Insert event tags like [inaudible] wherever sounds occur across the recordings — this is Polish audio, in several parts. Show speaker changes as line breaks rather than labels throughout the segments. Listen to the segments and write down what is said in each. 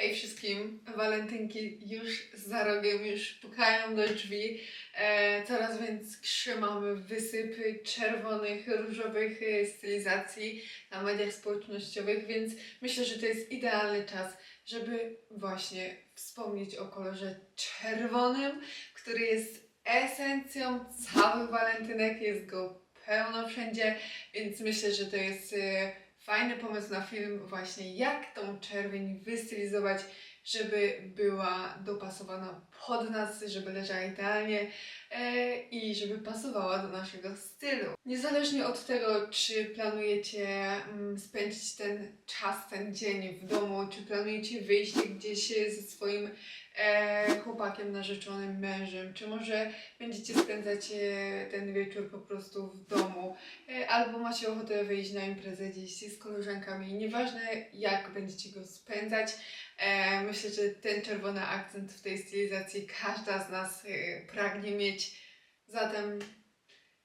Hej wszystkim, walentynki już za rogiem, już pukają do drzwi. E, coraz większe mamy wysypy czerwonych, różowych e, stylizacji na mediach społecznościowych, więc myślę, że to jest idealny czas, żeby właśnie wspomnieć o kolorze czerwonym, który jest esencją całych walentynek, jest go pełno wszędzie, więc myślę, że to jest e, fajny pomysł na film właśnie jak tą czerwień wystylizować, żeby była dopasowana pod nas, żeby leżała idealnie e, i żeby pasowała do naszego stylu. Niezależnie od tego, czy planujecie mm, spędzić ten czas, ten dzień w domu, czy planujecie wyjść gdzieś ze swoim e, chłopakiem, narzeczonym, mężem, czy może będziecie spędzać e, ten wieczór po prostu w domu, e, albo macie ochotę wyjść na imprezę gdzieś z koleżankami. Nieważne jak będziecie go spędzać, e, myślę, że ten czerwony akcent w tej stylizacji każda z nas e, pragnie mieć. Zatem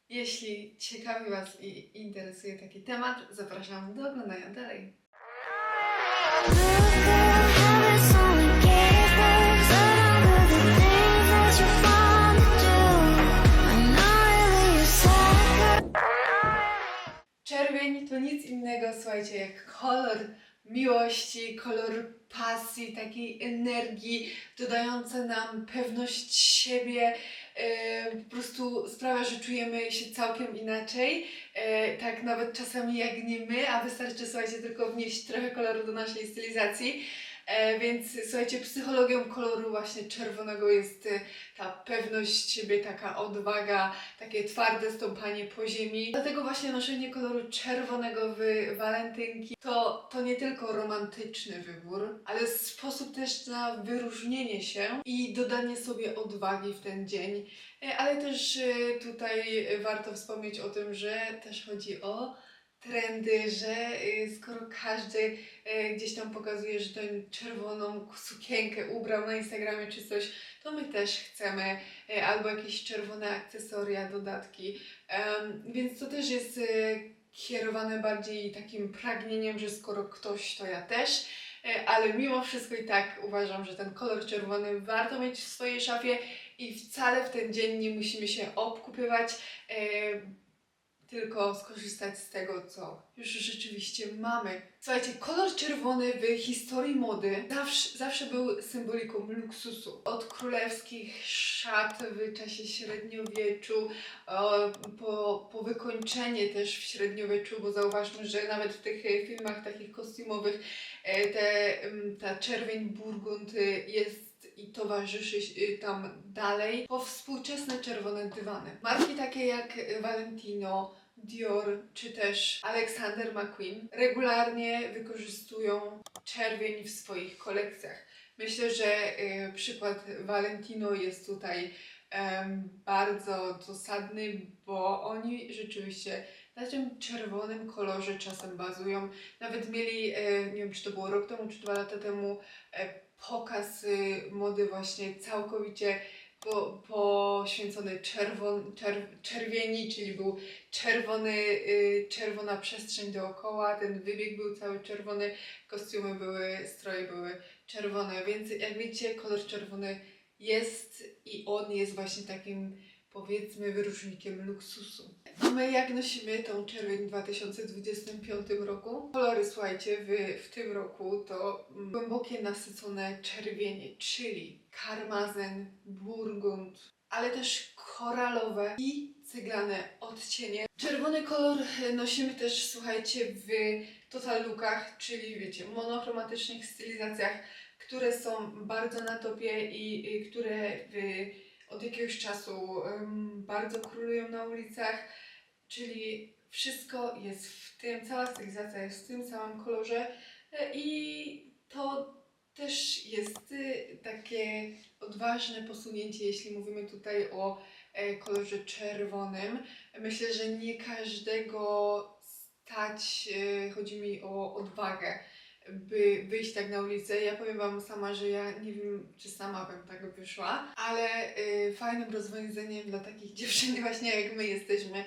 jeśli ciekawi Was i interesuje taki temat, zapraszam do oglądania dalej. Czerwień to nic innego, słuchajcie, jak kolor miłości, kolor pasji, takiej energii, dodająca nam pewność siebie, e, po prostu sprawia, że czujemy się całkiem inaczej, e, tak nawet czasami jak nie my, a wystarczy, słuchajcie, tylko wnieść trochę koloru do naszej stylizacji. E, więc słuchajcie, psychologią koloru właśnie czerwonego jest e, ta pewność siebie, taka odwaga, takie twarde stąpanie po ziemi. Dlatego właśnie noszenie koloru czerwonego w walentynki to, to nie tylko romantyczny wybór, ale sposób też na wyróżnienie się i dodanie sobie odwagi w ten dzień. E, Ale też e, tutaj warto wspomnieć o tym, że też chodzi o trendy, że e, skoro każdy e, gdzieś tam pokazuje, że tę czerwoną sukienkę ubrał na Instagramie czy coś, to my też chcemy e, albo jakieś czerwone akcesoria, dodatki. Więc to też jest kierowane bardziej takim pragnieniem, że skoro ktoś, to ja też. Ale mimo wszystko i tak uważam, że ten kolor czerwony warto mieć w swojej szafie i wcale w ten dzień nie musimy się obkupywać, tylko skorzystać z tego, co już rzeczywiście mamy. Słuchajcie, kolor czerwony w historii mody zawsze, zawsze był symboliką luksusu. Od królewskich szat w czasie średniowieczu, po, po wykończenie też w średniowieczu, bo zauważmy, że nawet w tych filmach takich kostiumowych e, te, ta czerwień burgund jest i towarzyszy y, tam dalej po współczesne czerwone dywany. Marki takie jak Valentino, Dior czy też Alexander McQueen regularnie wykorzystują czerwień w swoich kolekcjach. Myślę, że y, przykład Valentino jest tutaj em, bardzo dosadny, bo oni rzeczywiście na tym czerwonym kolorze czasem bazują. Nawet mieli, e, nie wiem czy to było rok temu, czy dwa lata temu, e, pokaz y, mody właśnie całkowicie po, poświęcony czerwon, czer, czerwieni, czyli był czerwony, y, czerwona przestrzeń dookoła, ten wybieg był cały czerwony, kostiumy były, stroje były czerwone, więc jak widzicie kolor czerwony jest i on jest właśnie takim powiedzmy wyróżnikiem luksusu. A my jak nosimy tą czerwień w 2025 roku? Kolory, słuchajcie, w, w tym roku to mm, głębokie, nasycone czerwienie, czyli karmazen, burgund, ale też koralowe i ceglane odcienie. Czerwony kolor e, nosimy też, słuchajcie, w total lookach, czyli wiecie, monochromatycznych stylizacjach, które są bardzo na topie i, i które w od jakiegoś czasu bardzo królują na ulicach, czyli wszystko jest w tym, cała stylizacja jest w tym samym kolorze e, i to też jest y, takie odważne posunięcie, jeśli mówimy tutaj o e, kolorze czerwonym. Myślę, że nie każdego stać, e, chodzi mi o odwagę, by wyjść tak na ulicę. Ja powiem Wam sama, że ja nie wiem, czy sama bym tak wyszła, ale y, fajnym rozwiązaniem dla takich [laughs] dziewczyn właśnie jak my jesteśmy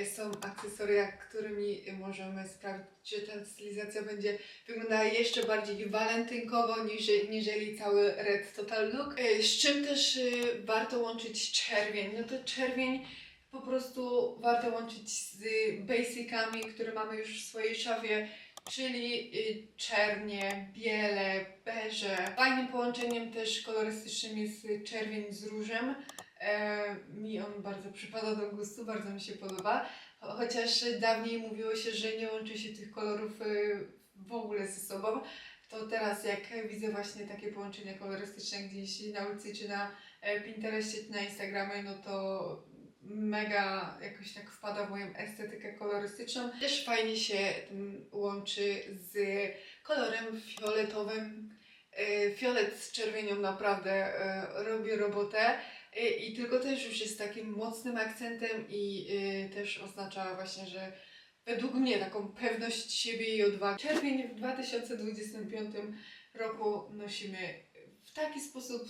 y, są akcesoria, którymi możemy sprawić, że ta stylizacja będzie wyglądała jeszcze bardziej walentynkowo niż, niżeli cały Red Total Look. Y, Z czym też y, warto łączyć czerwień? No to czerwień po prostu warto łączyć z basicami, które mamy już w swojej szafie, czyli y, czernie, biele, beże. Fajnym połączeniem też kolorystycznym jest czerwień z różem. E, mi on bardzo przypada do gustu, bardzo mi się podoba. Cho- Chociaż dawniej mówiło się, że nie łączy się tych kolorów y, w ogóle ze sobą, to teraz jak widzę właśnie takie połączenia kolorystyczne gdzieś na ulicy czy na e, Pinterestie czy na Instagramie, no to mega jakoś tak wpada w moją estetykę kolorystyczną. Też fajnie się łączy z kolorem fioletowym. E, Fiolet z czerwienią naprawdę e, robi robotę E, i tylko też już jest takim mocnym akcentem i też oznacza właśnie, że według mnie taką pewność siebie i odwagę. Czerwień w 2025 roku nosimy w taki sposób,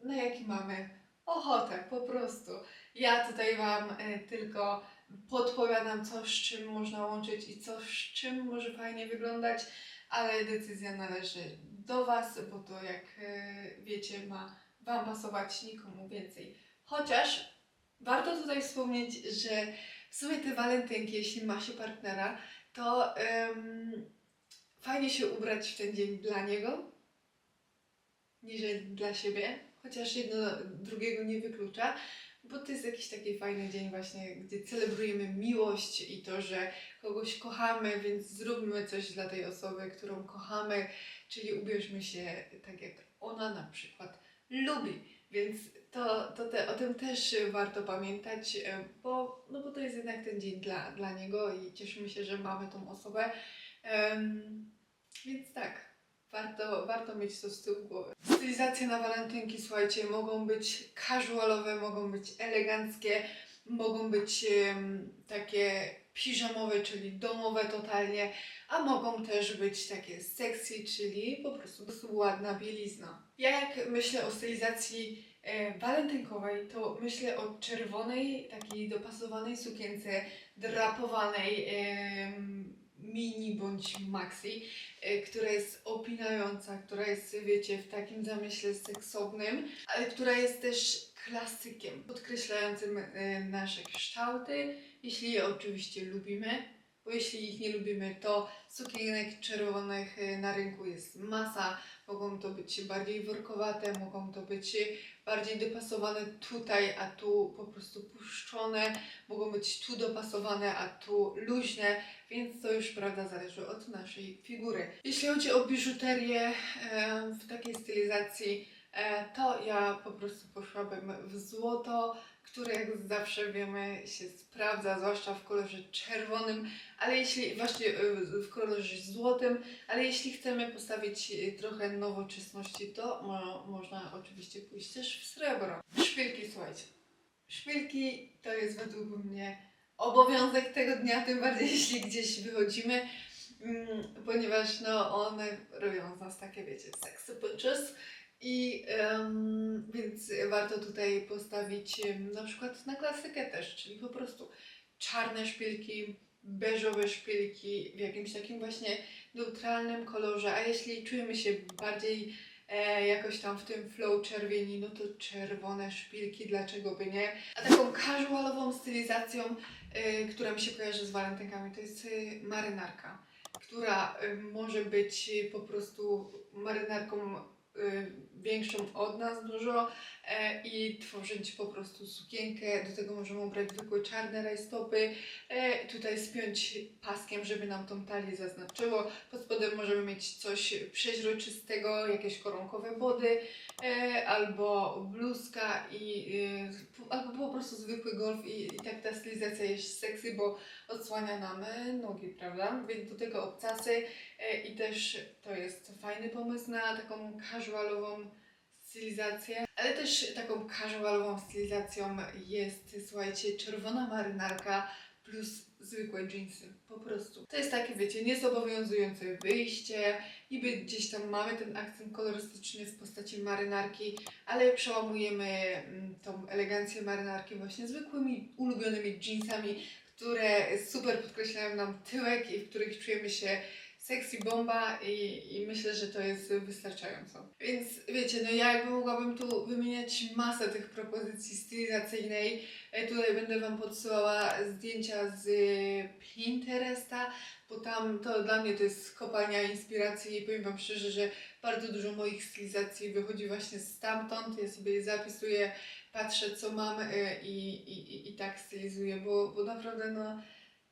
na jaki mamy ochotę, po prostu. Ja tutaj Wam e, tylko podpowiadam, co z czym można łączyć i co z czym może fajnie wyglądać, ale decyzja należy do Was, bo to jak e, wiecie, ma Wam pasować nikomu więcej. Chociaż warto tutaj wspomnieć, że w sumie te walentynki, jeśli ma się partnera, to fajnie się ubrać w ten dzień dla niego, niż dla siebie, chociaż jedno drugiego nie wyklucza, bo to jest jakiś taki fajny dzień właśnie, gdzie celebrujemy miłość i to, że kogoś kochamy, więc zróbmy coś dla tej osoby, którą kochamy, czyli ubierzmy się tak, jak ona na przykład lubi. Więc to, to te, o tym też warto pamiętać, bo, no bo to jest jednak ten dzień dla, dla niego i cieszymy się, że mamy tą osobę. Em, więc tak, warto, warto mieć to z tyłu głowy. Stylizacje na walentynki, słuchajcie, mogą być casualowe, mogą być eleganckie, mogą być em, takie piżamowe, czyli domowe totalnie, a mogą też być takie sexy, czyli po prostu, po prostu ładna bielizna. Ja jak myślę o stylizacji e, walentynkowej, to myślę o czerwonej, takiej dopasowanej sukience, drapowanej em, mini bądź maxi, e, która jest opinająca, która jest, wiecie, w takim zamyśle seksownym, ale która jest też klasykiem, podkreślającym e, nasze kształty, jeśli je oczywiście lubimy, bo jeśli ich nie lubimy, to sukienek czerwonych e, na rynku jest masa, mogą to być bardziej workowate, mogą to być bardziej dopasowane tutaj, a tu po prostu puszczone, mogą być tu dopasowane, a tu luźne, więc to już prawda zależy od naszej figury. Jeśli chodzi o biżuterię e, w takiej stylizacji, e, to ja po prostu poszłabym w złoto, które jak zawsze wiemy się sprawdza, zwłaszcza w kolorze czerwonym, ale jeśli właśnie e, w kolorze złotym, ale jeśli chcemy postawić e, trochę nowoczesności, to mo można oczywiście pójść też w srebro. Szpilki, słuchajcie. Szpilki to jest według mnie obowiązek tego dnia, tym bardziej [laughs] jeśli gdzieś wychodzimy, mm, ponieważ no one robią z nas takie, wiecie, sexy bitches. I em, więc warto tutaj postawić na przykład na klasykę też, czyli po prostu czarne szpilki, beżowe szpilki w jakimś takim właśnie neutralnym kolorze, a jeśli czujemy się bardziej e, jakoś tam w tym flow czerwieni, no to czerwone szpilki, dlaczego by nie? A taką casualową stylizacją, e, która mi się kojarzy z walentynkami, to jest e, marynarka, która e, może być po prostu marynarką większą od nas dużo e, i tworzyć po prostu sukienkę. Do tego możemy ubrać zwykłe czarne rajstopy, e, tutaj spiąć paskiem, żeby nam tą talię zaznaczyło. Pod spodem możemy mieć coś przeźroczystego, jakieś koronkowe body, e, albo bluzka i e, albo po prostu zwykły golf i, i tak ta stylizacja jest sexy, bo odsłania nam nogi, prawda? Więc do tego obcasy i też to jest fajny pomysł na taką casualową stylizację, ale też taką casualową stylizacją jest, słuchajcie, czerwona marynarka plus zwykłe jeansy. Po prostu. To jest takie, wiecie, niezobowiązujące wyjście. Niby gdzieś tam mamy ten akcent kolorystyczny w postaci marynarki, ale przełamujemy mm, tą elegancję marynarki właśnie zwykłymi, ulubionymi jeansami, które super podkreślają nam tyłek i w których czujemy się sexy bomba i, i myślę, że to jest wystarczająco. Więc wiecie, no ja jakby mogłabym tu wymieniać masę tych propozycji stylizacyjnej. E, Tutaj będę Wam podsyłała zdjęcia z Pinteresta, bo tam to dla mnie to jest kopalnia inspiracji i powiem Wam szczerze, że bardzo dużo moich stylizacji wychodzi właśnie stamtąd. Ja sobie je zapisuję, patrzę co mam e, i, i, i, i tak stylizuję, bo, bo naprawdę no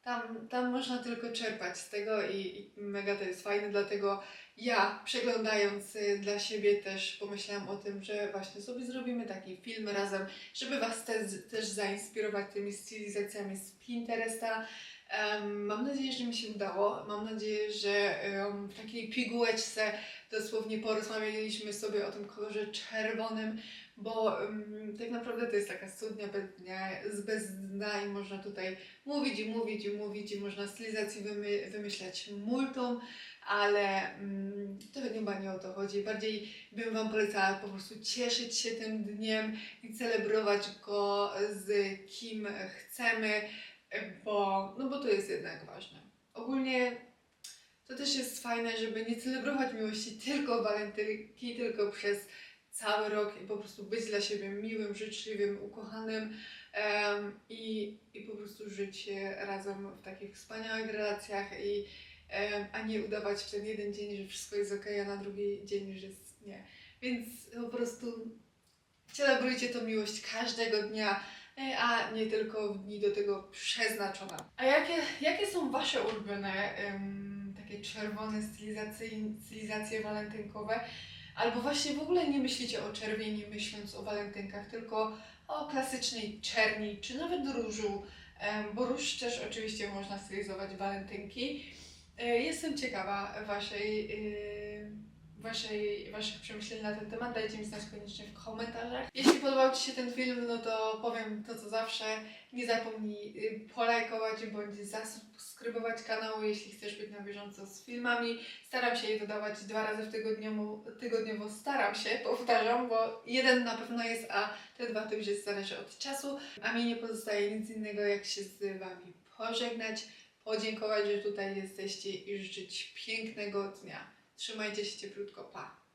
tam, tam można tylko czerpać z tego i, i mega to jest fajne, dlatego ja przeglądając y, dla siebie też pomyślałam o tym, że właśnie sobie zrobimy taki film razem, żeby Was też, też zainspirować tymi stylizacjami z Pinteresta. Em, mam nadzieję, że mi się udało. Mam nadzieję, że em, w takiej pigułeczce dosłownie porozmawialiśmy sobie o tym kolorze czerwonym, bo em, tak naprawdę to jest taka studnia bez dnia, bez dna i można tutaj mówić i mówić i mówić i można stylizacji wymy, wymyślać multum, ale mm, to chyba nie o to chodzi. Bardziej bym Wam polecała po prostu cieszyć się tym dniem i celebrować go z kim chcemy, bo, no bo to jest jednak ważne. Ogólnie to też jest fajne, żeby nie celebrować miłości tylko walentynki, tylko przez cały rok i po prostu być dla siebie miłym, życzliwym, ukochanym em, i, i po prostu żyć razem w takich wspaniałych relacjach i a nie udawać w ten jeden dzień, że wszystko jest ok, a na drugi dzień, że jest nie. Więc po prostu celebrujcie tą miłość każdego dnia, e, a nie tylko w dni do tego przeznaczone. A jakie, jakie są Wasze ulubione em, takie czerwone stylizacje, walentynkowe? Albo właśnie w ogóle nie myślicie o czerwieni myśląc o walentynkach, tylko o klasycznej czerni, czy nawet różu, em, bo róż też oczywiście można stylizować walentynki. E, Jestem ciekawa waszej, y, waszej, Waszych przemyśleń na ten temat. Dajcie mi znać koniecznie w komentarzach. Jeśli podobał Ci się ten film, no to powiem to co zawsze. Nie zapomnij y, polajkować bądź zasubskrybować kanału, jeśli chcesz być na bieżąco z filmami. Staram się je dodawać dwa razy w tygodniu, tygodniowo. Staram się, powtarzam, bo jeden na pewno jest, a te dwa to już jest zależy od czasu. A mi nie pozostaje nic innego, jak się z Wami pożegnać podziękować, że tutaj jesteście i życzyć pięknego dnia. Trzymajcie się cieplutko, pa!